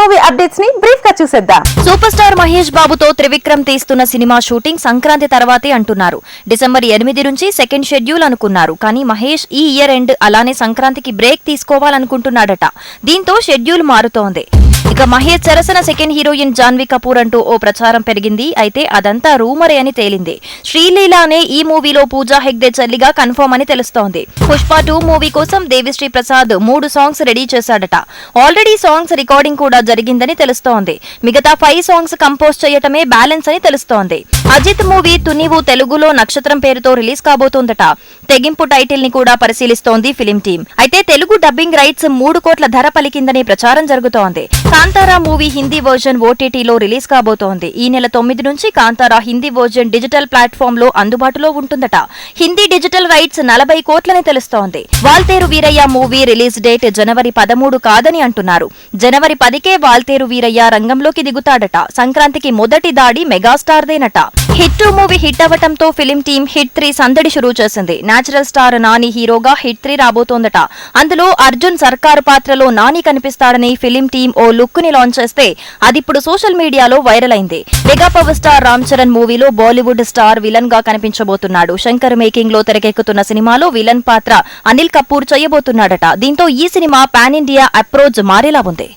Movie అప్డేట్స్ని బ్రీఫ్గా చూసేద్దాం. Super star Mahesh బాబుతో త్రివిక్రమ్ తీస్తున్న సినిమా షూటింగ్ సంక్రాంతి తర్వాతే అంటున్నారు. డిసెంబర్ ఎనిమిది నుంచి సెకండ్ షెడ్యూల్ అనుకున్నారు. కానీ మహేష్ ఈ ఇయర్ ఎండ్ అలానే సంక్రాంతికి బ్రేక్ తీసుకోవాలనుకుంటున్నాడట. దీంతో షెడ్యూల్ మారుతోంది. ఇక మహేష్ సరసన సెకండ్ హీరోయిన్ జాన్వీ కపూర్ అంటూ ఓ ప్రచారం పెరిగింది. అయితే అదంతా రూమరే అని తేలింది. శ్రీలీల అనే ఈ మూవీలో పూజా హెగ్డే చెల్లిగా కన్ఫర్మ్ అని తెలుస్తోంది. పుష్ప టూ మూవీ కోసం దేవిశ్రీ ప్రసాద్ మూడు సాంగ్స్ రెడీ చేశాడట. ఆల్రెడీ సాంగ్స్ రికార్డింగ్ కూడా జరిగిందని తెలుస్తోంది. మిగతా ఫైవ్ సాంగ్స్ కంపోజ్ చేయటమే బ్యాలెన్స్ అని తెలుస్తోంది. అజిత్ మూవీ తునివు తెలుగులో నక్షత్రం పేరుతో రిలీజ్ కాబోతోందట. తెగింపు టైటిల్ని కూడా పరిశీలిస్తోంది ఫిలిం టీం అయితే తెలుగు డబ్బింగ్ రైట్స్ మూడు కోట్ల ధర పలికిందని ప్రచారం జరుగుతోంది. కాంతారా మూవీ హిందీ వర్జన్ ఓటీటీలో రిలీజ్ కాబోతోంది. ఈ నెల తొమ్మిది నుంచి కాంతారా హిందీ వర్జన్ డిజిటల్ ప్లాట్ఫామ్లో అందుబాటులో ఉంటుందట. హిందీ డిజిటల్ రైట్స్ నలభై కోట్లని తెలుస్తోంది. Waltair Veerayya movie release date జనవరి పదమూడు కాదని అంటున్నారు. జనవరి పదికే వాల్తేరు వీరయ్య రంగంలోకి దిగుతాడట. సంక్రాంతికి మొదటి దాడి మెగాస్టార్దేనట. హిట్ టూ మూవీ హిట్ అవ్వటంతో ఫిలిం టీమ్ హిట్ త్రీ సందడి షురూ చేసింది. నేచురల్ స్టార్ నాని హీరోగా హిట్ త్రీ రాబోతోందట. అందులో అర్జున్ సర్కార్ పాత్రలో నాని కనిపిస్తాడని ఫిలిం టీం ఓ లుక్ని లాంచ్ చేస్తే అది ఇప్పుడు సోషల్ మీడియాలో వైరల్ అయింది. Mega power star Ram Charan మూవీలో బాలీవుడ్ స్టార్ విలన్గా కనిపించబోతున్నాడు. శంకర్ మేకింగ్లో తెరకెక్కుతున్న సినిమాలో విలన్ పాత్ర అనిల్ కపూర్ చేయబోతున్నాడట. దీంతో ఈ సినిమా పాన్ ఇండియా అప్రోచ్ మారేలా ఉంది.